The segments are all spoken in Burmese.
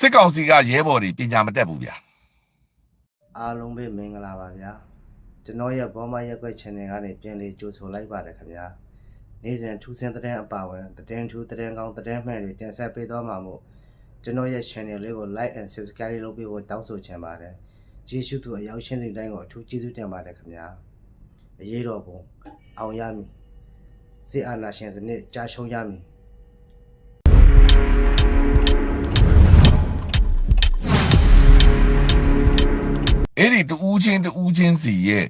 စစ်ကောင်စီကရဲဘော်တွေပညာမတတ်ဘူးဗျာအားလုံးပဲမင်္ဂလာပါဗျာကျွန်တော်ရဲ့ဘောမရက်ွက် channel ကနေပြန်လေးကြိုဆိုလိုက်ပါတယ်ခင်ဗျာနေ့စဉ်ထူးဆန်းတဲ့အပါဝင်သတင်းထူးသတင်းကောင်းသတင်းမှန်တွေတင်ဆက်ပေးသွားမှာမို့ကျွန်တော်ရဲ့ channel လေးကို like and subscribe လေးလုပ်ပေးဖို့တောင်းဆိုချင်ပါတယ်ကျေးဇူးတူအရောက်ရှင်းတဲ့တိုင်းကိုအထူးကျေးဇူးတင်ပါတယ်ခင်ဗျာအရေးတော်ပုံအောင်ရမည်စစ်အာဏာရှင်စနစ်ကြာရှုံးရမည် အဲ့ဒီတူးချင်းတူးချင်းစီရဲ့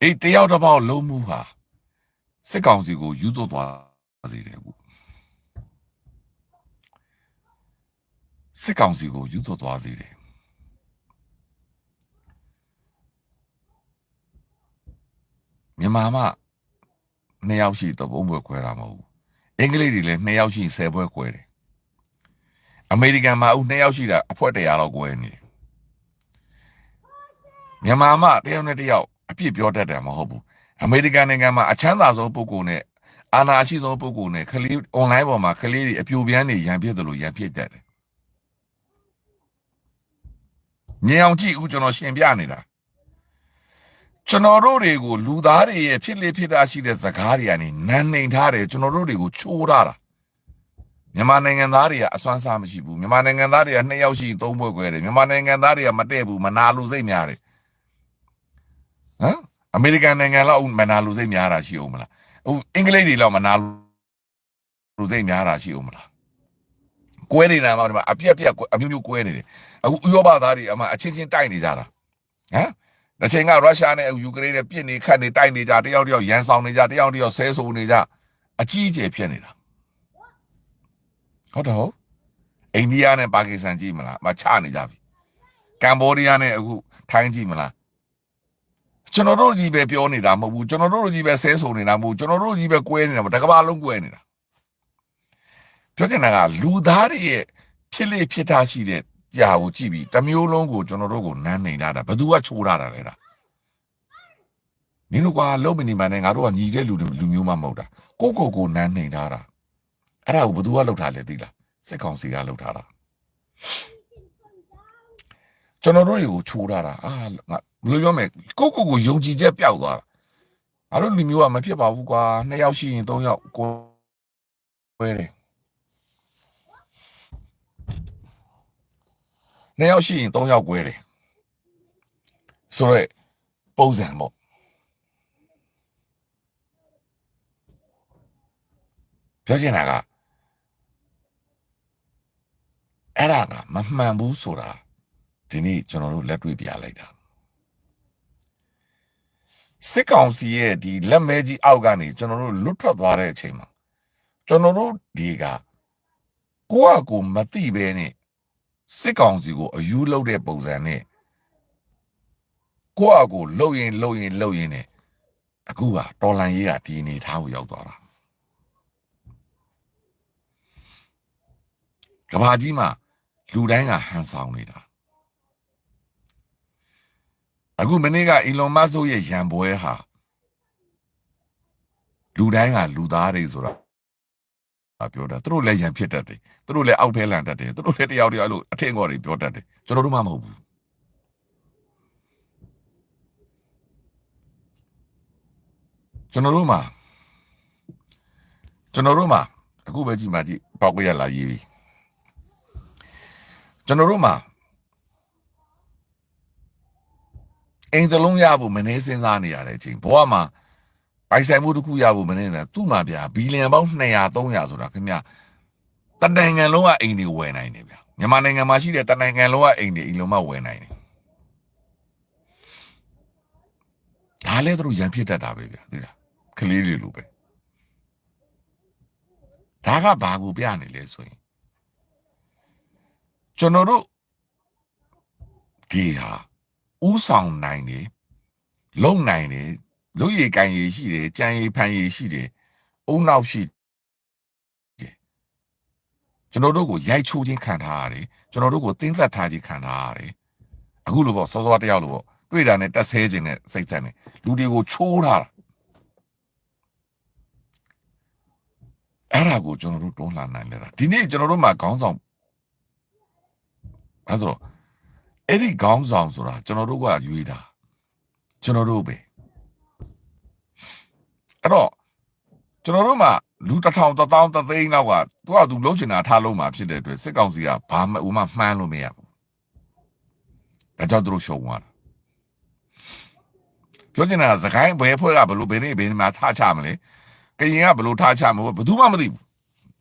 အဲ့တယောက်တစ်ပေါက်လုံးမှုဟာစစ်ကောင်စီကိုယူသွတ်သွားစေတယ်အခုစစ်ကောင်စီကိုယူသွတ်သွားစေတယ်မြန်မာမှနှစ်ယောက်ရှိတော့ဘုံဘွယ်ခွဲတာမဟုတ်ဘူးအင်္ဂလိပ်တွေလည်းနှစ်ယောက်ရှိ10ဘွယ်ခွဲတယ်အမေရိကန်မှာဦးနှစ်ယောက်ရှိတာအဖွဲတရာတော့ခွဲနေတယ် မြန်မာမှတယောက်နဲ့တယောက်အပြစ်ပြောတတ်တယ်မဟုတ်ဘူးအမေရိကန်နိုင်ငံမှာအချမ်းသာဆုံးပုဂ္ဂိုလ်နဲ့အာဏာရှိဆုံးပုဂ္ဂိုလ်နဲ့ခလေး online ပေါ်မှာခလေးတွေအပြိုပြန်းနေရန်ဖြစ်တယ်လို့ရန်ဖြစ်တတ်တယ်မြင်အောင်ကြည့်ဦးကျွန်တော်ရှင်းပြနေတာကျွန်တော်တို့တွေကိုလူသားတွေရဲ့ဖြစ်လေဖြစ်တာရှိတဲ့ဇကားတွေကနေနန်းနေထားတယ်ကျွန်တော်တို့တွေကိုချိုးထားတာမြန်မာနိုင်ငံသားတွေကအစွမ်းစားမရှိဘူးမြန်မာနိုင်ငံသားတွေကနှစ်ယောက်ရှိသုံးဘွဲ့ခွဲတယ်မြန်မာနိုင်ငံသားတွေကမတည့်ဘူးမနာလိုစိတ်များတယ် ဟမ်အမေရိကန်နိုင်ငံလောက်မနာလူစိတ်များတာရှိအောင်မလားဟိုအင်္ဂလိပ်တွေလောက်မနာလူစိတ်များတာရှိအောင်မလားကွဲနေတာမှဒီမှာအပြက်ပြက်ကွဲအမျိုးမျိုးကွဲနေတယ်အခုဥရောပသားတွေအမှအချင်းချင်းတိုက်နေကြတာဟမ်တစ်ချိန်ကရုရှားနဲ့ယူကရိန်းနဲ့ပြစ်နေခတ်နေတိုက်နေကြတယောက်တယောက်ရန်ဆောင်နေကြတယောက်တယောက်ဆဲဆိုနေကြအကြီးအကျယ်ဖြစ်နေတာဟုတ်တယ်ဟုတ်အိန္ဒိယနဲ့ပါကစ္စတန်ကြည့်မလားမချနေကြပြီကမ်ဘောဒီးယားနဲ့အခုထိုင်းကြည့်မလား ကျွန်တော်တို့ကြီးပဲပြောနေတာမဟုတ်ဘူးကျွန်တော်တို့ကြီးပဲဆဲဆိုနေတာမဟုတ်ဘူးကျွန်တော်တို့ကြီးပဲကွဲနေတာမဟုတ်တစ်ကမ္ဘာလုံးကွဲနေတာပြောချင်တာကလူသားတွေရဲ့ဖြစ်လေဖြစ်တာရှိတဲ့ကြာကိုကြည့်ပြီးတစ်မျိုးလုံးကိုကျွန်တော်တို့ကိုနမ်းနေတာဘယ်သူကချိုးထားတာလဲဒါနင်တို့ကလုံးမနေမှနဲ့ငါတို့ကညီတဲ့လူတွေလူမျိုးမှမဟုတ်တာကိုကိုကိုနမ်းနေထားတာအဲ့ဒါကိုဘယ်သူကလုပ်ထားလဲသိလားစစ်ကောင်စီကလုပ်ထားတာကျွန်တော်တို့တွေကိုချိုးထားတာအာငါ ဘယ်လိုပြောမလဲကိုကိုကိုယုံကြည်ချက်ပျောက်သွားတာအဲ့လိုလူမျိုးကမဖြစ်ပါဘူးကွာနှစ်ယောက်ရှိရင်သုံးယောက်ကိုဝဲတယ်နှစ်ယောက်ရှိရင်သုံးယောက်꿰တယ်ဆိုတော့ပုံစံပေါ့ပြောချင်တာကအဲ့ဒါကမမှန်ဘူးဆိုတာဒီနေ့ကျွန်တော်တို့လက်တွေ့ပြလိုက်တာ စစ်ကောင်စီရဲ့ဒီလက်မဲကြီးအောက်ကနေကျွန်တော်တို့လွတ်ထွက်သွားတဲ့အချိန်မှာကျွန်တော်တို့ဒီကကိုယ့်အကိုမသိပဲနဲ့စစ်ကောင်စီကိုအယူလုပ်တဲ့ပုံစံနဲ့ကိုယ့်အကိုလှုပ်ရင်လှုပ်ရင်လှုပ်ရင်နဲ့အခုကတော်လန်ရေးကဒီအနေထားကိုရောက်သွားတာကဘာကြီးမှာလူတိုင်းကဟန်ဆောင်နေတာ အခုမနေ့ကအီလွန်မတ်စ်ရဲ့ရန်ပွဲဟာလူတိုင်းကလူသားတွေဆိုတာပြောတာသူတို့လည်းရန်ဖြစ်တတ်တယ်သူတို့လည်းအောက်ထဲလန်တတ်တယ်သူတို့လည်းတယောက်တယောက်အဲ့လိုအထင်ကောတွေပြောတတ်တယ်ကျွန်တော်တို့မှမဟုတ်ဘူးကျွန်တော်တို့မှာကျွန်တော်တို့မှာအခုပဲကြည့်မှကြည့်ပေါက်ရလာရေးပြီကျွန်တော်တို့မှာ အိမ်သလုံးရဖို့မနေစဉ်းစားနေရတဲ့အချိန်ဘဝမှာပိုင်ဆိုင်မှုတစ်ခုရဖို့မနေနဲ့သူ့မှာဗျာဘီလီယံပေါင်း200 300ဆိုတာခင်ဗျာတနိုင်ငံလုံးကအိမ်တွေဝယ်နိုင်တယ်ဗျာမြန်မာနိုင်ငံမှာရှိတဲ့တနိုင်ငံလုံးကအိမ်တွေအိမ်လုံးမဝယ်နိုင်တယ်ဒါလည်းသူတို့ရန်ဖြစ်တတ်တာပဲဗျာသိလားကလေးတွေလိုပဲဒါကဘာကိုပြနေလဲဆိုရင်ကျွန်တော်တို့ဒီဟာ ဥဆောင်နိုင်တယ်လုံနိုင်တယ်လူရည်ကန်ရည်ရှိတယ်ကြံရည်ဖန်ရည်ရှိတယ်အုံနောက်ရှိတယ်ကျွန်တော်တို့ကိုရိုက်ချိုးခြင်းခံထားရတယ်ကျွန်တော်တို့ကိုတင်းသက်ထားခြင်းခံထားရတယ်အခုလိုပေါ့စောစောတယောက်လိုပေါ့တွေ့တာနဲ့တက်ဆဲခြင်းနဲ့စိတ်သက်နဲ့လူတွေကိုချိုးထားတာအဲ့ဒါကိုကျွန်တော်တို့တွန်းလှန်နိုင်လဲတာဒီနေ့ကျွန်တော်တို့မှာခေါင်းဆောင်အဲဆိုတော့ အဲ့ဒီခေါင်းဆောင်ဆိုတာကျွန်တော်တို့ကရွေးတာကျွန်တော်တို့ပဲအဲ့တော့ကျွန်တော်တို့မှလူတစ်ထောင်တစ်သောင်းတစ်သိန်းလောက်ကသူကသူလုံးချင်တာထားလုံးမှာဖြစ်တဲ့အတွက်စစ်ကောင်စီကဘာမှဥမာမှန်းလို့မရဘူးဒါကြောင့်သူတို့ရှုံသွားတာပြောချင်တာကစကိုင်းဘယ်ဖွဲ့ကဘလို့ဘယ်နေ့ဘယ်နေ့မှာထားချမလဲကရင်ကဘလို့ထားချမလို့ဘယ်သူမှမသိဘူး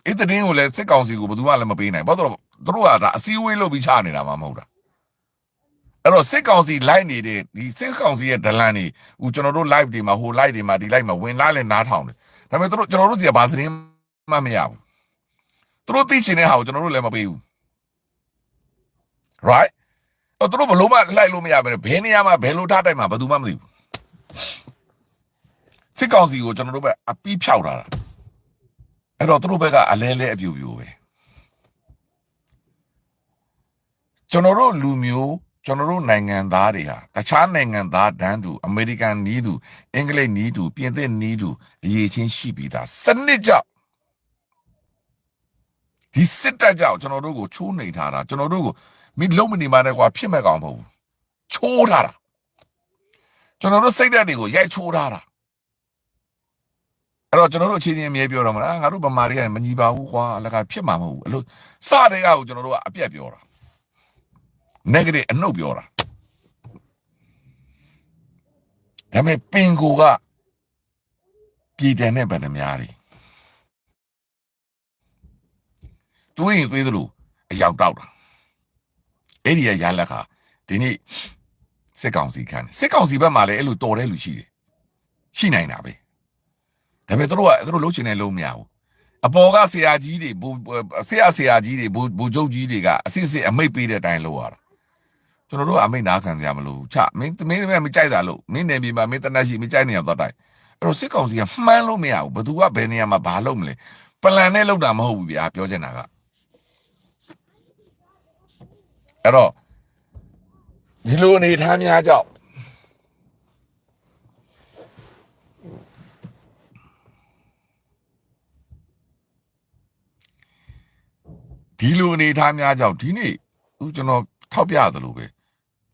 အဲ့တဲ့တင်းကိုလည်းစစ်ကောင်စီကိုဘယ်သူမှလည်းမပေးနိုင်ဘာလို့လဲသူတို့ကဒါအစည်းအဝေးလုပ်ပြီးချနေတာမှမဟုတ်တာ အဲ့တော့စစ်ကောင်စီလိုက်နေတဲ့ဒီစစ်ကောင်စီရဲ့ဒလန်တွေဟိုကျွန်တော်တို့ live တွေမှာဟို live တွေမှာဒီ live မှာဝင်လာလဲနားထောင်တယ်ဒါပေမဲ့တို့ကျွန်တော်တို့စီကဘာသတင်းမှမရဘူးသူတို့သိချင်တဲ့ဟာကိုကျွန်တော်တို့လည်းမပေးဘူး right တော့သူတို့ဘလို့မှလိုက်လို့မရပဲဘယ်နေရာမှာဘယ်လိုထားတိုက်မှာဘယ်သူမှမသိဘူးစစ်ကောင်စီကိုကျွန်တော်တို့ပဲအပီးဖြောက်တာတာအဲ့တော့သူတို့ဘက်ကအလဲလဲအပြူပြူပဲကျွန်တော်တို့လူမျိုး ကျွန်တော်တို့နိုင်ငံသားတွေဟာတခြားနိုင်ငံသားတန်းတူအမေရိကန်နီးတူအင်္ဂလိပ်နီးတူပြင်သစ်နီးတူအရေးချင်းရှိပြီးသားစနစ်ကြောင့်ဒီစစ်တပ်ကြောင့်ကျွန်တော်တို့ကိုချိုးနှိမ်ထားတာကျွန်တော်တို့ကိုမိလုံးမနေပါနဲ့ကွာဖြစ်မဲ့ကောင်မဟုတ်ဘူးချိုးထားတာကျွန်တော်တို့စိတ်ဓာတ်တွေကိုရိုက်ချိုးထားတာအဲ့တော့ကျွန်တော်တို့အချင်းချင်းအမြဲပြောတော့မလားငါတို့ဗမာတွေကမညီပါဘူးကွာအလကဖြစ်မှာမဟုတ်ဘူးအဲ့လိုစတဲ့ကကိုကျွန်တော်တို့ကအပြက်ပြောတာ negative အနှုတ်ပြောတာဒါပေမဲ့ပင်ကိုကပြည်တယ်နဲ့ဗန္ဓများတွေတွေးရင်တွေးသလိုအရောက်တောက်တာအဲ့ဒီရရလက်ခါဒီနေ့စစ်ကောင်စီခံတယ်စစ်ကောင်စီဘက်မှာလည်းအဲ့လိုတော်တဲ့လူရှိတယ်ရှိနိုင်တာပဲဒါပေမဲ့တို့ကသူတို့လုံးချင်တယ်လုံးမရဘူးအပေါ်ကဆရာကြီးတွေဘူဆရာဆရာကြီးတွေဘူဘူချုပ်ကြီးတွေကအစစ်စစ်အမိတ်ပေးတဲ့အတိုင်းလုပ်ရတာ ကျွန်တော်တို့ကအမိတ်နာခံစရာမလိုဘူးချမင်းမင်းမမကြိုက်တာလို့မင်းနေပြီမှာမင်းတနက်ရှိမကြိုက်နေရတော့တိုင်အဲ့တော့စစ်ကောင်စီကမှန်းလို့မရဘူးဘသူကဘယ်နေရာမှာဘာလုပ်မလဲပလန်နဲ့လုပ်တာမဟုတ်ဘူးဗျာပြောချင်တာကအဲ့တော့ဒီလိုအနေထားများကြောင့်ဒီလိုအနေထားများကြောင့်ဒီနေ့ဦးကျွန်တော်ထောက်ပြသလိုပဲ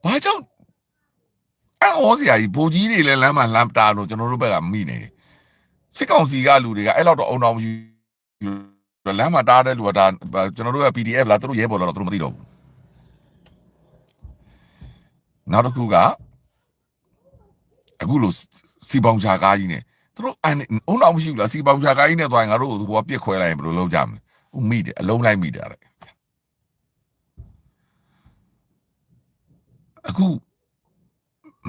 ဘာကြောင့်အဲ့ဟောစရာကြီးဘိုလ်ကြီးတွေလည်းလမ်းမှာလမ်းတာလို့ကျွန်တော်တို့ဘက်ကမိနေတယ်စစ်ကောင်စီကလူတွေကအဲ့လောက်တော့အုံတော်မရှိဘူးလမ်းမှာတားတဲ့လူကဒါကျွန်တော်တို့က PDF လားသူတို့ရဲဘော်လားတော့သူတို့မသိတော့ဘူးနောက်တစ်ခုကအခုလို့စီပေါင်ချာကားကြီးနဲ့သူတို့အုံတော်မရှိဘူးလားစီပေါင်ချာကားကြီးနဲ့သွားရင်ငါတို့ဟိုကပြစ်ခွဲလိုက်ရင်ဘယ်လိုလုပ်ကြမလဲဥမိတယ်အလုံးလိုက်မိတယ် အဲ့အခု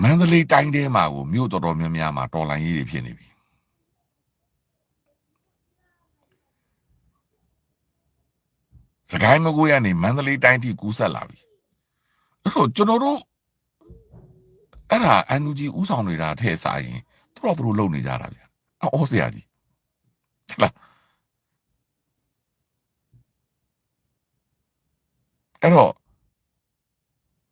မန္တလေးတိုင်းထဲမှာကိုမြို့တော်တော်များများမှာတော်လိုင်းရေးတွေဖြစ်နေပြီစကိုင်းမကွေးကနေမန္တလေးတိုင်းထိကူးဆက်လာပြီအဲ့တော့ကျွန်တော်တို့အဲ့ဒါအန်ယူဂျီဥဆောင်နေတာထဲစားရင်သူတို့သူတို့လုံနေကြတာဗျအော်ဆရာကြီးဟလာအဲ့တော့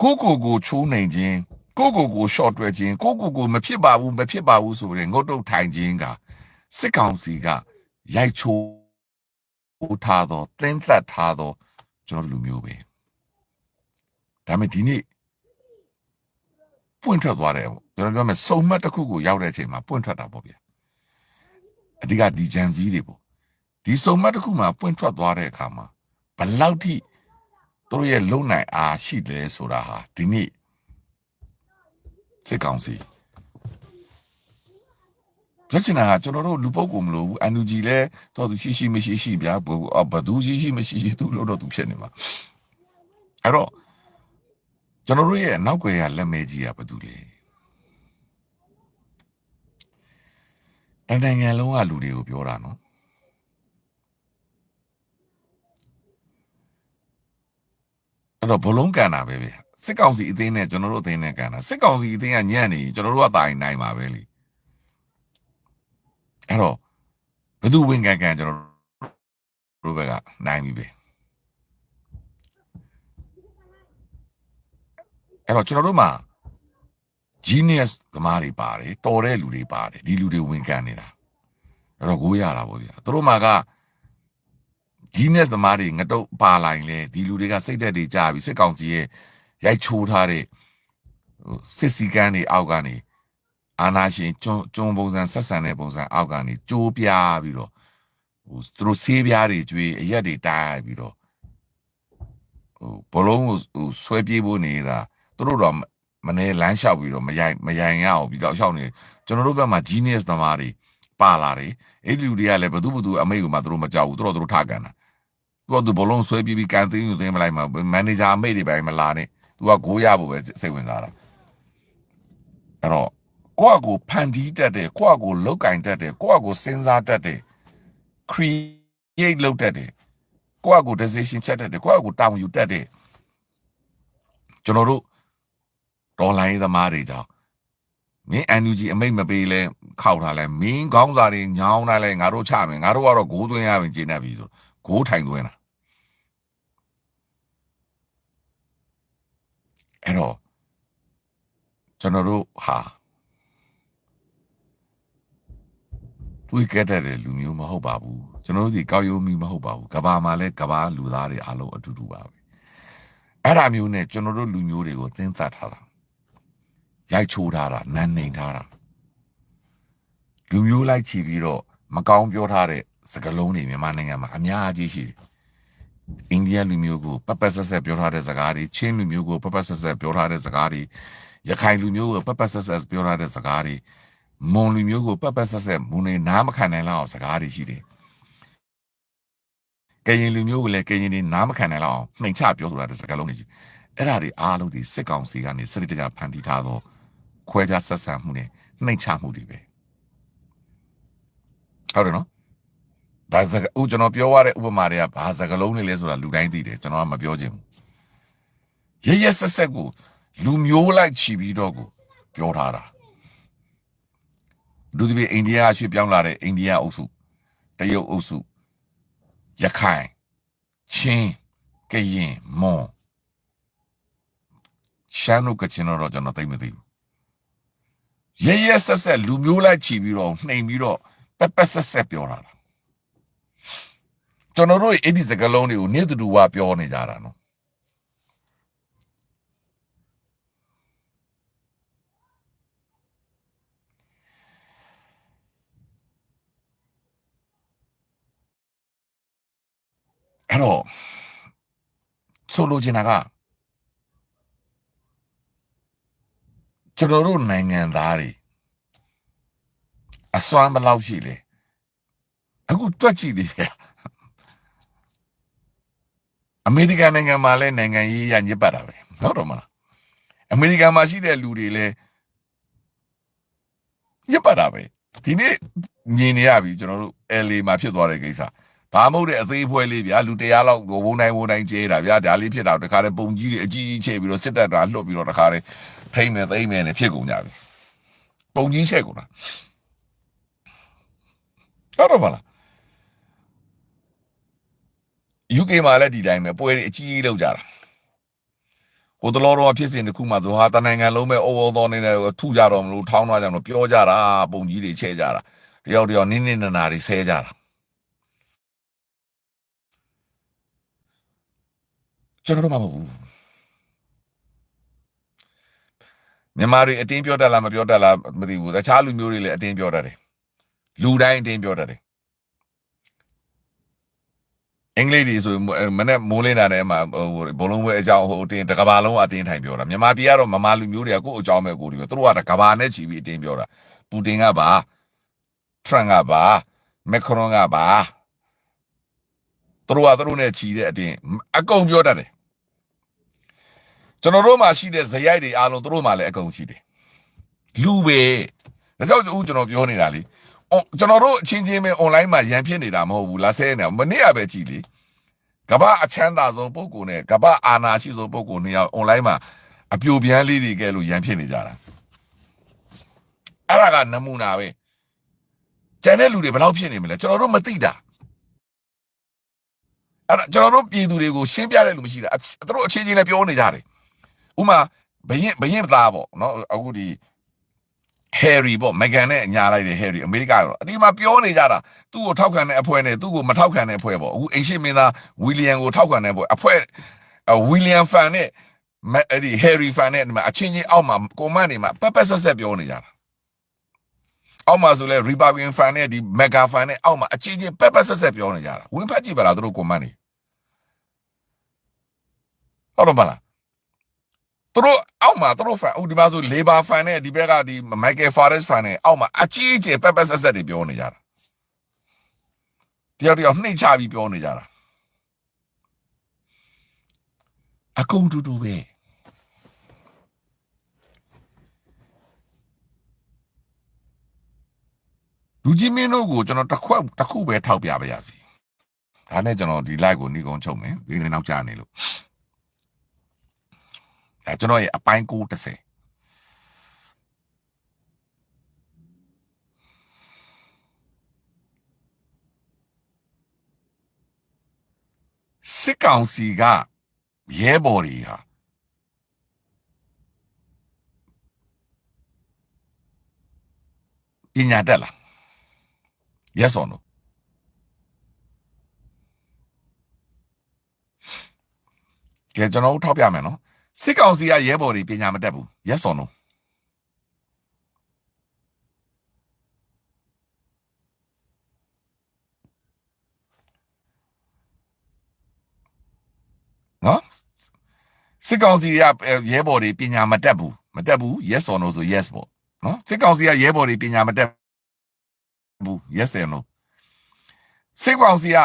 ကိုကိုကိုချိုးနိုင်ခြင်းကိုကိုကို short တွဲခြင်းကိုကိုကိုမဖြစ်ပါဘူးမဖြစ်ပါဘူးဆိုရင်ငုတ်တုတ်ထိုင်ခြင်းကစစ်ကောင်စီကရိုက်ချိုးထားတော့တင်းသက်ထားတော့ကျွန်တော်လူမျိုးပဲဒါပေမဲ့ဒီနေ့ပွင့်ထွက်သွားတယ်ပေါ့ကျွန်တော်ပြောမယ်စုံမတ်တစ်ခုကိုရောက်တဲ့အချိန်မှာပွင့်ထွက်တာပေါ့ဗျာအဓိကဒီဂျန်စည်းတွေပေါ့ဒီစုံမတ်တစ်ခုမှာပွင့်ထွက်သွားတဲ့အခါမှာဘယ်လောက်ထိ သူတို့ရဲ့လုံနိုင်အားရှိတယ်ဆိုတာဟာဒီနေ့စစ်ကောင်စီပြချင်တာကကျွန်တော်တို့လူပုတ်ကိုမလို့ဘူးအန်ယူဂျီလဲတော့သူရှိရှိမရှိရှိဗျာဘသူရှိရှိမရှိရှိသူလို့တော့သူဖြစ်နေမှာအဲ့တော့ကျွန်တော်တို့ရဲ့နောက်ွယ်ရလက်မဲကြီးကဘာတူလဲတန်တန်ငယ်လုံးကလူတွေကိုပြောတာနော် အဲ့တော့ဘလုံးကန်တာပဲဗျစစ်ကောင်စီအသိနဲ့ကျွန်တော်တို့အသိနဲ့ကန်တာစစ်ကောင်စီအသိကညံ့နေကျွန်တော်တို့ကတာရင်နိုင်ပါပဲလေအဲ့တော့ဘသူဝင်ကန်ကန်ကျွန်တော်တို့ဘက်ကနိုင်ပြီပဲအဲ့တော့ကျွန်တော်တို့မှာ genius သမားတွေပါတယ်တော်တဲ့လူတွေပါတယ်ဒီလူတွေဝင်ကန်နေတာအဲ့တော့ကိုးရတာပေါ့ဗျာသူတို့မှာက genius သမားတွေငတုတ်ပါလာရင်လေဒီလူတွေကစိတ်သက်တွေကြာပြီစစ်ကောင်စီရဲ့ရိုက်ချိုးထားတဲ့ဟိုစစ်စီကန်းတွေအောက်ကနေအာနာရှင်ကျွန်းကျွန်းပုံစံဆက်ဆံတဲ့ပုံစံအောက်ကနေကြိုးပြားပြီးတော့ဟိုသူတို့ဆေးပြားတွေကျွေးအရက်တွေတားပြီးတော့ဟိုဘလုံးကိုဟိုဆွဲပြေးဖို့နေတာသူတို့တော့မနေလမ်းလျှောက်ပြီးတော့မရိုင်မရိုင်ရအောင်ပြီးတော့လျှောက်နေကျွန်တော်တို့ဘက်မှာ genius သမားတွေပါလာတယ်အဲ့ဒီလူတွေကလည်းဘသူဘသူအမိတ်ကမှသူတို့မကြောက်ဘူးသူတို့သူတို့ထကန်တာ သူကသူဘလုံးဆွဲပြီးပြီးကန်သိန်းယူသိမ်းမလိုက်မှာမန်နေဂျာအမိတ်တွေပိုင်းမလာနဲ့သူကဂိုးရဖို့ပဲစိတ်ဝင်စားတာအဲ့တော့ကိုယ့်အကိုဖန်တီးတတ်တယ်ကိုယ့်အကိုလောက်ကင်တတ်တယ်ကိုယ့်အကိုစဉ်းစားတတ်တယ် create လုပ်တတ်တယ်ကိုယ့်အကို decision ချက်တတ်တယ်ကိုယ့်အကိုတောင်းယူတတ်တယ်ကျွန်တော်တို့ဒေါ်လာရေးသမားတွေကြောင့်မင်း NUG အမိတ်မပေးလဲခောက်ထားလဲမင်းကောင်းစားတွေညောင်းထားလဲငါတို့ချမယ်ငါတို့ကတော့ဂိုးသွင်းရမယ်ကျင်းနေပြီဆိုဂိုးထိုင်သွင်းတာ အဲ့တော့ကျွန်တော်တို့ဟာတွေးကြတဲ့လူမျိုးမဟုတ်ပါဘူးကျွန်တော်တို့ဒီကောက်ရုံမီမဟုတ်ပါဘူးကဘာမှာလဲကဘာလူသားတွေအားလုံးအတူတူပါပဲအဲ့ဒါမျိုးနဲ့ကျွန်တော်တို့လူမျိုးတွေကိုသင်္သတ်ထားတာရိုက်ချိုးထားတာနန်းနေထားတာလူမျိုးလိုက်ချီပြီးတော့မကောင်းပြောထားတဲ့စကားလုံးတွေမြန်မာနိုင်ငံမှာအများကြီးရှိတယ် အိန္ဒိယလူမျိုးကိုပပဆက်ဆက်ပြောထားတဲ့စကားတွေချင်းလူမျိုးကိုပပဆက်ဆက်ပြောထားတဲ့စကားတွေရခိုင်လူမျိုးကိုပပဆက်ဆက်ပြောထားတဲ့စကားတွေမွန်လူမျိုးကိုပပဆက်ဆက်မူနေနားမခံနိုင်လောက်အောင်စကားတွေရှိတယ်ကရင်လူမျိုးကိုလည်းကရင်တွေနားမခံနိုင်လောက်အောင်နှိမ်ချပြောဆိုတာတဲ့စကားလုံးတွေရှိအဲ့ဒါတွေအားလုံးဒီစစ်ကောင်စီကနေစနစ်တကျဖန်တီးထားသောခွဲခြားဆက်ဆံမှုနဲ့နှိမ်ချမှုတွေပဲဟုတ်တယ်နော် ဒါစကဦးကျွန်တော်ပြောရတဲ့ဥပမာတွေကဘာစကလုံးတွေလဲဆိုတာလူတိုင်းသိတယ်ကျွန်တော်ကမပြောချင်ဘူးရရဆက်ဆက်ကိုလူမျိုးလိုက်ချီပြီးတော့ကိုပြောထားတာဒုတိယအိန္ဒိယအရွှေ့ပြောင်းလာတဲ့အိန္ဒိယအုပ်စုတရုတ်အုပ်စုရခိုင်ချင်းကရင်မွန်ရှမ်းတို့ကချင်တို့တော့ကျွန်တော်သိမသိဘူးရရဆက်ဆက်လူမျိုးလိုက်ချီပြီးတော့နှိမ်ပြီးတော့ပက်ပက်ဆက်ဆက်ပြောတာလား ကျွန်တော်တို့အဲ့ဒီစကားလုံးတွေကိုနေ့တူဝါပြောနေကြတာနော်အဲ့တော့ဆိုလိုချင်တာကကျွန်တော်တို့နိုင်ငံသားတွေအစွမ်းဘယ်လောက်ရှိလဲအခုတွက်ကြည့်လေဗျာ အမေရိကန်နိုင်ငံမှာလည်းနိုင်ငံရေးရညစ်ပတ်တာပဲဟုတ်တော့မလားအမေရိကန်မှာရှိတဲ့လူတွေလည်းညစ်ပတ်တာပဲဒီနေ့မြင်နေရပြီကျွန်တော်တို့ LA မှာဖြစ်သွားတဲ့ကိစ္စဒါမှမဟုတ်တဲ့အသေးဖွဲလေးဗျာလူတရားလောက်ဝုန်းတိုင်းဝုန်းတိုင်းကျဲတာဗျာဒါလေးဖြစ်တာတခါတည်းပုံကြီးတွေအကြီးကြီးချဲ့ပြီးတော့စစ်တပ်ကလှုပ်ပြီးတော့တခါတည်းထိမ့်မယ်သိမ့်မယ်နဲ့ဖြစ်ကုန်ကြပြီပုံကြီးချဲ့ကုန်တာဟုတ်တော့မလား UK မှာလည်းဒီတိုင်းပဲပွဲတွေအကြီးကြီးလောက်ကြတာဟိုတလောတော့ဖြစ်စဉ်တစ်ခုမှဆိုဟာတနိုင်ငံလုံးပဲအော်အော်တော်နေတယ်ထူကြတော့မလို့ထောင်းသွားကြမလို့ပြောကြတာပုံကြီးတွေချဲကြတာတယောက်တယောက်နင်းနင်းနာနာတွေဆဲကြတာကျွန်တော်တို့မှမဟုတ်ဘူးမြန်မာတွေအတင်းပြောတတ်လားမပြောတတ်လားမသိဘူးတခြားလူမျိုးတွေလည်းအတင်းပြောတတ်တယ်လူတိုင်းအတင်းပြောတတ်တယ် အင်္ဂလိပ်တွေဆိုရင်မနေ့မိုးလင်းတာနဲ့အမှဟိုဘလုံးဝဲအကြောင်းဟိုအတင်းတကဘာလုံးအတင်းထိုင်ပြောတာမြန်မာပြည်ကတော့မမလူမျိုးတွေကကိုယ့်အကြောင်းပဲကိုယ်တွေပြောသူတို့ကတကဘာနဲ့ချီပြီးအတင်းပြောတာပူတင်ကပါထရန့်ကပါမက်ခရွန်ကပါသူတို့ကသူတို့နဲ့ချီတဲ့အတင်းအကုန်ပြောတတ်တယ်ကျွန်တော်တို့မှာရှိတဲ့ဇယိုက်တွေအားလုံးသူတို့မှာလည်းအကုန်ရှိတယ်လူပဲဒါကြောင့်ဦးကျွန်တော်ပြောနေတာလေအော် ကျွန်တော်တို့အချင်းချင်းပဲ online မှာရန်ဖြစ်နေတာမဟုတ်ဘူးလားဆဲနေမနေ့ကပဲကြည်လေကမ္ဘာအချမ်းသာဆုံးပုံကိုနဲ့ကမ္ဘာအာနာရှိဆုံးပုံကိုနေရာ online မှာအပြိုပြန်းလေးတွေကဲလို့ရန်ဖြစ်နေကြတာအဲ့ဒါကနမူနာပဲကျန်တဲ့လူတွေဘယ်လောက်ဖြစ်နေမလဲကျွန်တော်တို့မသိတာအဲ့ဒါကျွန်တော်တို့ပြည်သူတွေကိုရှင်းပြတဲ့လူမရှိတာအသူတို့အချင်းချင်းလည်းပြောနေကြတယ်ဥမာဘရင်ဘရင်သားပေါ့နော်အခုဒီ Harry ပေါ့မကန်နဲ့ညာလိုက်တယ် Harry အမေရိကတော့အဒီမှာပြောနေကြတာသူ့ကိုထောက်ခံတဲ့အဖွဲ့နဲ့သူ့ကိုမထောက်ခံတဲ့အဖွဲ့ပေါ့အခုအိမ်ရှိမင်းသားဝီလီယံကိုထောက်ခံတဲ့အဖွဲ့အဖွဲ့ဝီလီယံဖန်နဲ့မအဲ့ဒီ Harry ဖန်နဲ့ဒီမှာအချင်းချင်းအောက်မှာကွန်မန့်တွေမှာပက်ပက်ဆက်ဆက်ပြောနေကြတာအောက်မှာဆိုလဲ Republican fan နဲ့ဒီ Mega fan နဲ့အောက်မှာအချင်းချင်းပက်ပက်ဆက်ဆက်ပြောနေကြတာဝင်ဖတ်ကြည့်ပါလားသူတို့ကွန်မန့်တွေဟုတ်တော့မလား သူတို့အောက်မှာသူတို့ fan ဥဒီမှာဆို Labor fan နဲ့ဒီဘက်ကဒီ Michael Farage fan နဲ့အောက်မှာအချင်းချင်းပက်ပက်ဆက်ဆက်တွေပြောနေကြတာတယောက်တယောက်နှိမ့်ချပြီးပြောနေကြတာအကုန်တူတူပဲလူကြီးမင်းတို့ကိုကျွန်တော်တစ်ခွက်တစ်ခုပဲထောက်ပြပါရစေဒါနဲ့ကျွန်တော်ဒီ live ကိုနေကုန်းချုပ်မယ်ဒီနေ့နောက်ကျနေလို့ အဲကျွန်တော်ရဲ့အပိုင်း930စစ်ကောင်စီကရဲဘော်တွေဟာပညာတတ်လား yes or no ကဲကျွန်တော်တို့ထောက်ပြမယ်နော် စစ်ကောင်စီကရဲဘော်တွေပညာမတတ်ဘူး yes or no နော်စစ်ကောင်စီကရဲဘော်တွေပညာမတတ်ဘူးမတတ်ဘူး yes or no ဆို yes ပေါ့နော်စစ်ကောင်စီကရဲဘော်တွေပညာမတတ်ဘူး yes or no စစ်ကောင်စီက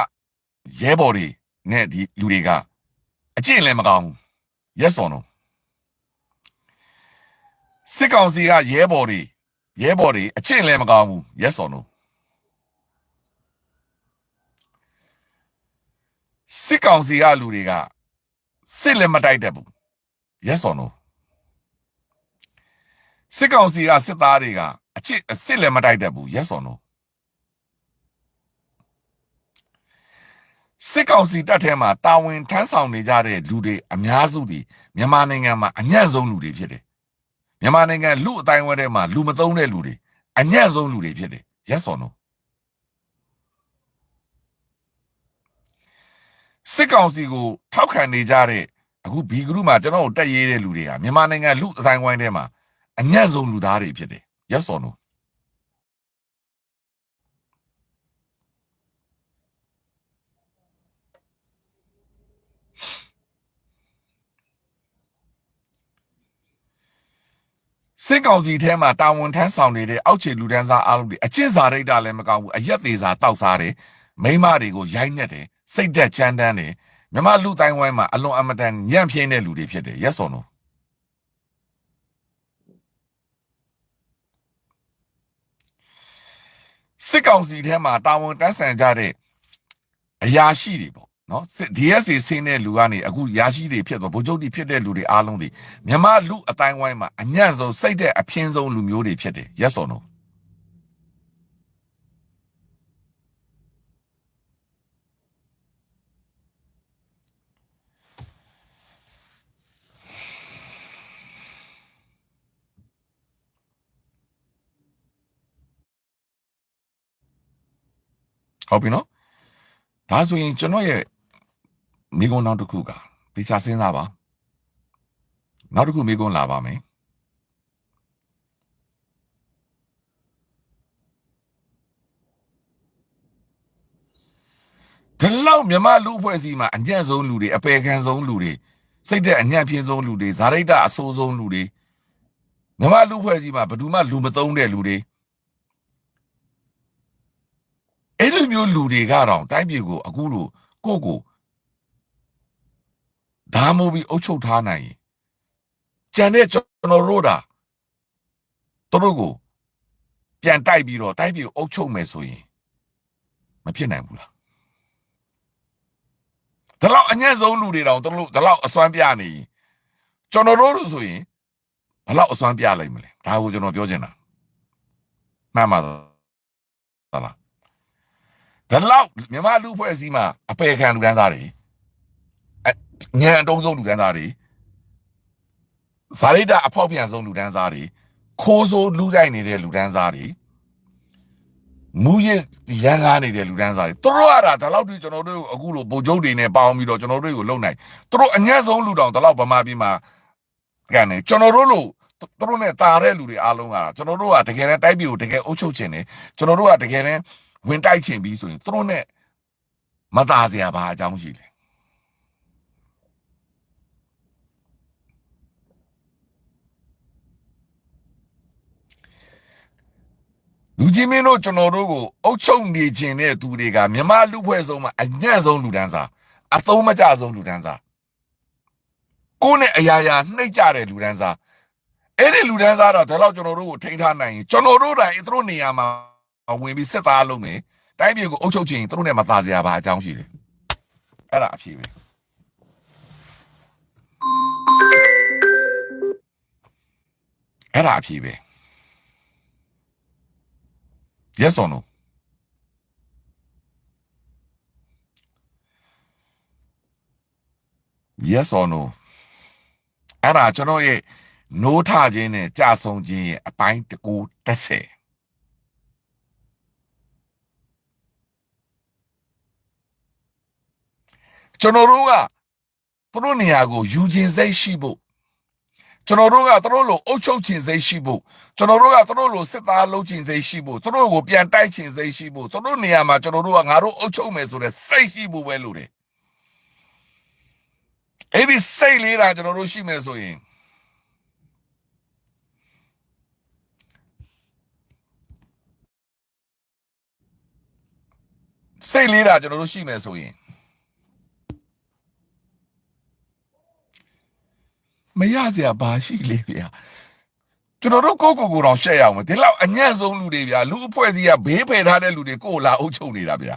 ရဲဘော်တွေနဲ့ဒီလူတွေကအကျင့်လည်းမကောင်းဘူး yes or no စစ်ကောင်စီကရဲဘော်တွေရဲဘော်တွေအကျင့်လည်းမကောင်းဘူး yes or no စစ်ကောင်စီကလူတွေကစစ်လည်းမတိုက်တတ်ဘူး yes or no စစ်ကောင်စီကစစ်သားတွေကအချစ်စစ်လည်းမတိုက်တတ်ဘူး yes or no စစ်ကောင်စီတပ်ထဲမှာတာဝန်ထမ်းဆောင်နေကြတဲ့လူတွေအများစုဒီမြန်မာနိုင်ငံမှာအညံ့ဆုံးလူတွေဖြစ်တယ်မြန်မာနိုင်ငံလူအတိုင်းဝဲထဲမှာလူမသုံးတဲ့လူတွေအညံ့ဆုံးလူတွေဖြစ်တယ် yes or no စစ်ကောင်စီကိုထောက်ခံနေကြတဲ့အခုဘီဂရုမှာကျွန်တော်တို့တက်ရေးတဲ့လူတွေကမြန်မာနိုင်ငံလူအတိုင်းဝိုင်းထဲမှာအညံ့ဆုံးလူသားတွေဖြစ်တယ် yes or no စစ်ကောင်စီထဲမှာတာဝန်ထမ်းဆောင်နေတဲ့အောက်ခြေလူတန်းစားအားလုံးတွေအကျင့်စာရိတ်တာလည်းမကောင်းဘူးအရက်သေးစာတောက်စားတယ်မိန်းမတွေကိုရိုက်နှက်တယ်စိတ်သက်ကြမ်းတမ်းတယ်မြမလူတိုင်းဝိုင်းမှာအလွန်အမတန်ညံ့ပြင်းတဲ့လူတွေဖြစ်တယ် yes or no စစ်ကောင်စီထဲမှာတာဝန်တန်းဆန်ကြတဲ့အရာရှိတွေပေါ့ နော်စစ် DSC ဆင်းတဲ့လူကနေအခုရာရှိတွေဖြစ်သွားဗိုလ်ချုပ်တွေဖြစ်တဲ့လူတွေအားလုံးတွေမြမလူအတိုင်းဝိုင်းမှာအညံ့ဆုံးစိတ်တဲ့အပြင်းဆုံးလူမျိုးတွေဖြစ်တယ် yes or no ဟုတ်ပြီနော်ဒါဆိုရင်ကျွန်တော်ရဲ့ မိကုန်းနောက်တစ်ခုကတေချာစဉ်းစားပါနောက်တစ်ခုမိကုန်းလာပါမယ်ဒီလောက်မြမလူအဖွဲ့အစည်းမှာအညံ့ဆုံးလူတွေအပေခံဆုံးလူတွေစိတ်တဲ့အညံ့ပြင်းဆုံးလူတွေဇာရိတအဆိုးဆုံးလူတွေမြမလူအဖွဲ့အစည်းမှာဘယ်သူမှလူမသုံးတဲ့လူတွေအဲ့လိုမျိုးလူတွေကတော့တိုင်းပြည်ကိုအခုလိုကိုယ့်ကို ဒါမိုးပြီးအုပ်ချုပ်ထားနိုင်ရင်ကြံတဲ့ကျွန်တော်တို့တာသူတို့ကိုပြန်တိုက်ပြီးတော့တိုင်းပြည်ကိုအုပ်ချုပ်မယ်ဆိုရင်မဖြစ်နိုင်ဘူးလားဒါတော့အညံ့ဆုံးလူတွေတောင်သူတို့ဒါတော့အစွမ်းပြနေရင်ကျွန်တော်တို့လို့ဆိုရင်ဘယ်တော့အစွမ်းပြလိုက်မလဲဒါကိုကျွန်တော်ပြောချင်တာမှန်ပါသလားဒါလောက်မြန်မာလူဖွဲ့အစည်းမှာအပေခံလူတန်းစားတွေ အညံအတုံးဆုံးလူတန်းစားတွေဇာရိတအဖောက်ပြန်ဆုံးလူတန်းစားတွေခိုးဆိုးလူဆိုင်နေတဲ့လူတန်းစားတွေမူရရန်ကားနေတဲ့လူတန်းစားတွေသူတို့ကဒါဒီလောက်ထိကျွန်တော်တို့ကိုအခုလိုဗိုလ်ချုပ်တွေနဲ့ပေါင်းပြီးတော့ကျွန်တော်တို့ကိုလုံနိုင်သူတို့အညံ့ဆုံးလူတောင်ဒီလောက်ဗမာပြည်မှာကန်နေကျွန်တော်တို့လို့သူတို့နဲ့တာတဲ့လူတွေအားလုံးကကျွန်တော်တို့ကတကယ်တမ်းတိုက်ပြည်ကိုတကယ်အုပ်ချုပ်ခြင်းတယ်ကျွန်တော်တို့ကတကယ်တမ်းဝင်တိုက်ခြင်းပြီးဆိုရင်သူတို့နဲ့မသားစရာဘာအကြောင်းရှိလဲ လူကြီးမင်းတို့ကျွန်တော်တို့ကိုအုပ်ချုပ်နေခြင်းတဲ့သူတွေကမြမလူဖွဲ့ဆုံးမှာအညံ့ဆုံးလူတန်းစားအသုံးမကျဆုံးလူတန်းစားကိုယ်နဲ့အရာရာနှိပ်ကြတဲ့လူတန်းစားအဲ့ဒီလူတန်းစားတော့ဒါတော့ကျွန်တော်တို့ကိုထိန်းထားနိုင်ရင်ကျွန်တော်တို့တိုင်သူတို့နေရာမှာဝင်ပြီးစစ်သားလုပ်မယ်တိုင်းပြည်ကိုအုပ်ချုပ်ခြင်းသူတို့နဲ့မသားစရာဘာအကြောင်းရှိလဲအဲ့ဒါအဖြစ်ပဲအဲ့ဒါအဖြစ်ပဲ Yes or no? Yes or no? အဲ့ဒါကျွန်တော်ရဲ့နိုးထခြင်းနဲ့ကြာဆုံးခြင်းရဲ့အပိုင်းတကူ30ကျွန်တော်တို့ကသူတို့နေရာကိုယူခြင်းစိတ်ရှိဖို့ ကျွန်တော်တို့ကသူတို့လိုအုပ်ချုပ်ခြင်းစိတ်ရှိဖို့ကျွန်တော်တို့ကသူတို့လိုစစ်သားလုပ်ခြင်းစိတ်ရှိဖို့သူတို့ကိုပြန်တိုက်ခြင်းစိတ်ရှိဖို့သူတို့နေရာမှာကျွန်တော်တို့ကငါတို့အုပ်ချုပ်မယ်ဆိုတဲ့စိတ်ရှိဖို့ပဲလို့တယ်အဲ့ဒီစိတ်လေးတာကျွန်တော်တို့ရှိမယ်ဆိုရင်စိတ်လေးတာကျွန်တော်တို့ရှိမယ်ဆိုရင် မရစရာဘာရှိလေဗျာကျွန်တော်တို့ကိုယ့်ကိုယ်ကိုယ်တော့ရှက်ရအောင်မဒီလောက်အညံ့ဆုံးလူတွေဗျာလူအဖွဲ့အစည်းကဘေးဖယ်ထားတဲ့လူတွေကိုယ်လာအုပ်ချုပ်နေတာဗျာ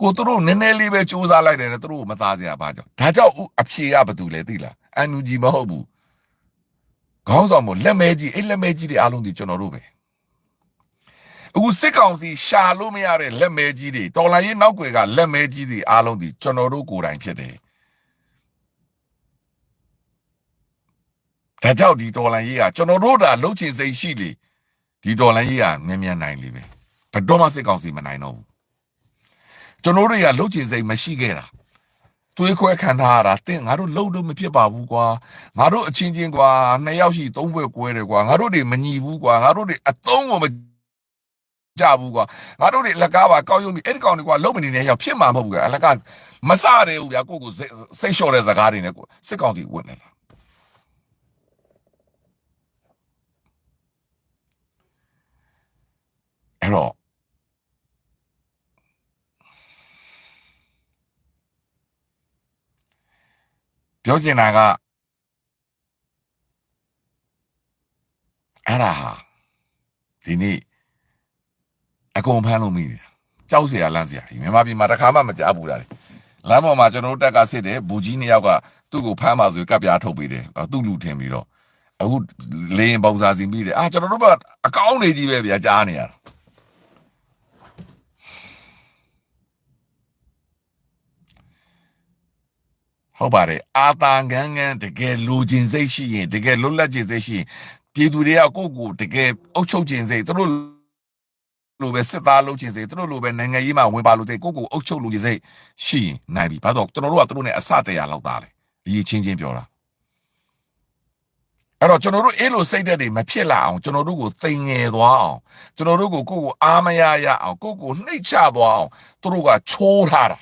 ကိုသူတို့နည်းနည်းလေးပဲစူးစမ်းလိုက်တယ်နဲ့သူတို့ကိုမသားစရာဘာကြောင့်ဒါကြောင့်ဥအဖြေကဘာတူလဲသိလားအန်ယူဂျီမဟုတ်ဘူးခေါင်းဆောင်မို့လက်မဲကြီးအဲ့လက်မဲကြီးတွေအားလုံးဒီကျွန်တော်တို့ပဲအခုစစ်ကောင်စီရှာလို့မရတဲ့လက်မဲကြီးတွေတော်လိုင်းရေးနောက်ွယ်ကလက်မဲကြီးတွေအားလုံးဒီကျွန်တော်တို့ကိုယ်တိုင်ဖြစ်တယ် ဒါကြောင့်ဒီတော်လိုင်းရေးကကျွန်တော်တို့ဒါလှုပ်ချင်စိတ်ရှိလေဒီတော်လိုင်းရေးကမြန်မြန်နိုင်လေပဲဘယ်တော့မှစစ်ကောင်စီမနိုင်တော့ဘူးကျွန်တော်တို့ကလှုပ်ချင်စိတ်မရှိခဲ့တာတွေးခွဲခံထားရတာတင်းငါတို့လှုပ်လို့မဖြစ်ပါဘူးကွာငါတို့အချင်းချင်းကွာနှစ်ယောက်ရှိသုံးဘွဲ့ကွဲတယ်ကွာငါတို့တွေမညီဘူးကွာငါတို့တွေအသုံးကိုမကြဘူးကွာငါတို့တွေလက်ကားပါကောက်ရုံပြီးအဲ့ဒီကောင်တွေကွာလုံမနေနဲ့ရောက်ဖြစ်မှာမဟုတ်ဘူးကွာအလကားမစရဲဘူးဗျာကိုကိုစိတ်စိတ်လျှော့တဲ့စကားတွေနဲ့ကိုစစ်ကောင်စီဝင်နေတာ အဲ့တော့ပြောချင်တာကအဲ့ဒါဟာဒီနေ့အကုန်ဖမ်းလို့မိတယ်ကြောက်เสียလန့်เสียမြန်မာပြည်မှာတစ်ခါမှမကြားဘူးတာလေလမ်းပေါ်မှာကျွန်တော်တို့တက်ကစစ်တယ်ဘူကြီးနှစ်ယောက်ကသူ့ကိုဖမ်းပါဆိုကပ်ပြားထုတ်ပေးတယ်သူ့လူထင်ပြီးတော့အခုလေရင်ပေါစားစီပြီးတယ်အာကျွန်တော်တို့ကအကောင်းနေကြီးပဲဗျာကြားနေရတာ ဟုတ်ပါတယ်အာတန်ငန်းငန်းတကယ်လူချင်းစိတ်ရှိရင်တကယ်လွတ်လပ်ခြင်းစိတ်ရှိရင်ပြည်သူတွေကကိုယ့်ကိုယ်တကယ်အုပ်ချုပ်ခြင်းစိတ်သူတို့လိုပဲစစ်သားလုပ်ခြင်းစိတ်သူတို့လိုပဲနိုင်ငံရေးမှာဝင်ပါလို့စိတ်ကိုယ့်ကိုယ်အုပ်ချုပ်လို့ခြင်းစိတ်ရှိရင်နိုင်ပြီဘာလို့ကျွန်တော်တို့ကသူတို့နဲ့အစတရလောက်သားတယ်အရေးချင်းချင်းပြောတာအဲ့တော့ကျွန်တော်တို့အဲ့လိုစိတ်ဓာတ်တွေမဖြစ်လာအောင်ကျွန်တော်တို့ကိုသိငယ်သွားအောင်ကျွန်တော်တို့ကိုကိုယ့်ကိုအားမရရအောင်ကိုယ့်ကိုနှိပ်ချသွားအောင်သူတို့ကချိုးထားတာ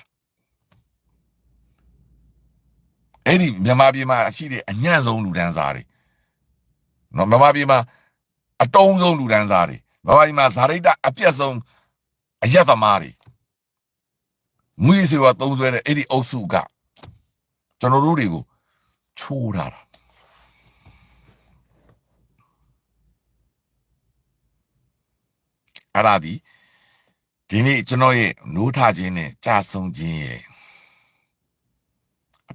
အဲ့ဒီမြန်မာပြည်မှာရှိတဲ့အညံ့ဆုံးလူဒန်းစားတွေနော်မြန်မာပြည်မှာအတုံးဆုံးလူဒန်းစားတွေမြန်မာပြည်မှာဇာရိတအပြတ်ဆုံးအယက်သမားတွေမွေးစေဝသုံးဆွဲတဲ့အဲ့ဒီအုပ်စုကကျွန်တော်တို့တွေကိုချိုးထားတာအဲ့ဒါဒီဒီနေ့ကျွန်တော်ရဲ့နိုးထခြင်းနဲ့ကြာဆုံးခြင်းရဲ့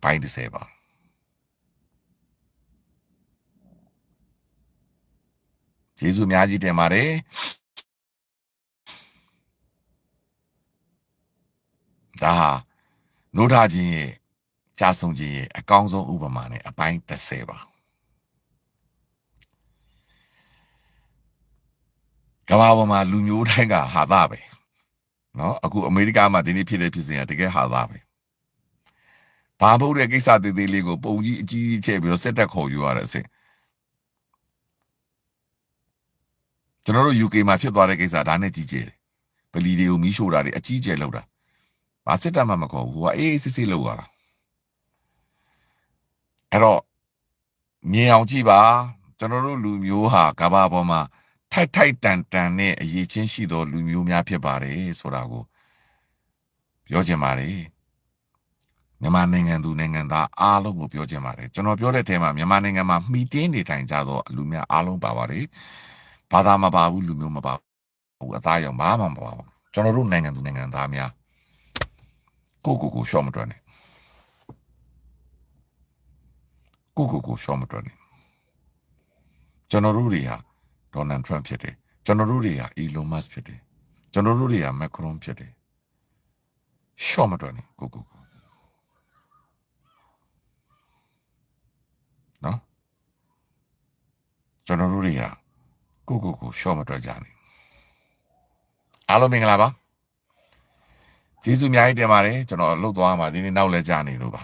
အပိုင်း30ပါကျေးဇူးအများကြီးတင်ပါတယ်ဒါဟာနိုးထခြင်းရဲ့ကြာဆုံးခြင်းရဲ့အကောင်းဆုံးဥပမာနဲ့အပိုင်း30ပါကမ္ဘာပေါ်မှာလူမျိုးတိုင်းကဟာသားပဲနော်အခုအမေရိကမှာဒီနေ့ဖြစ်တဲ့ဖြစ်စဉ်ကတကယ်ဟာသားပဲ ဘာမဟုတ်တဲ့ကိစ္စသေးသေးလေးကိုပုံကြီးအကြီးကြီးချဲ့ပြီးတော့စက်တက်ခေါ်ယူရတဲ့အစဉ်ကျွန်တော်တို့ UK မှာဖြစ်သွားတဲ့ကိစ္စဒါနဲ့ကြီးကျယ်တယ်ပလီတွေကိုမီးရှို့တာတွေအကြီးကျယ်လောက်တာဘာစစ်တပ်မှမခေါ်ဘူးဟိုကအေးအေးဆေးဆေးလောက်ရတာအဲ့တော့မြင်အောင်ကြည့်ပါကျွန်တော်တို့လူမျိုးဟာကမ္ဘာပေါ်မှာထိုက်ထိုက်တန်တန်နဲ့အရေးချင်းရှိသောလူမျိုးများဖြစ်ပါတယ်ဆိုတာကိုပြောချင်ပါတယ် မြန်မာနိုင်ငံသူနိုင်ငံသားအားလုံးကိုပြောချင်ပါတယ်ကျွန်တော်ပြောတဲ့အထဲမှာမြန်မာနိုင်ငံမှာမှီတင်းနေထိုင်ကြသောလူများအားလုံးပါပါတယ်ဘာသာမပါဘူးလူမျိုးမပါဘူးအသားရောင်ဘာမှမပါဘူးကျွန်တော်တို့နိုင်ငံသူနိုင်ငံသားများကိုကိုကိုရှော့မတွက်နဲ့ကိုကိုကိုရှော့မတွက်နဲ့ကျွန်တော်တို့တွေဟာဒေါ်နယ်ထရန့်ဖြစ်တယ်ကျွန်တော်တို့တွေဟာအီလွန်မတ်ဖြစ်တယ်ကျွန်တော်တို့တွေဟာမက်ခရွန်ဖြစ်တယ်ရှော့မတွက်နဲ့ကိုကိုကို နော်ကျွန်တော်တို့တွေဟာကိုကိုကိုရှော့မတွက်ကြနဲ့အားလုံးမင်္ဂလာပါကျေးဇူးအများကြီးတင်ပါတယ်ကျွန်တော်လှုပ်သွားမှာဒီနေ့နောက်လဲကြာနေလို့ပါ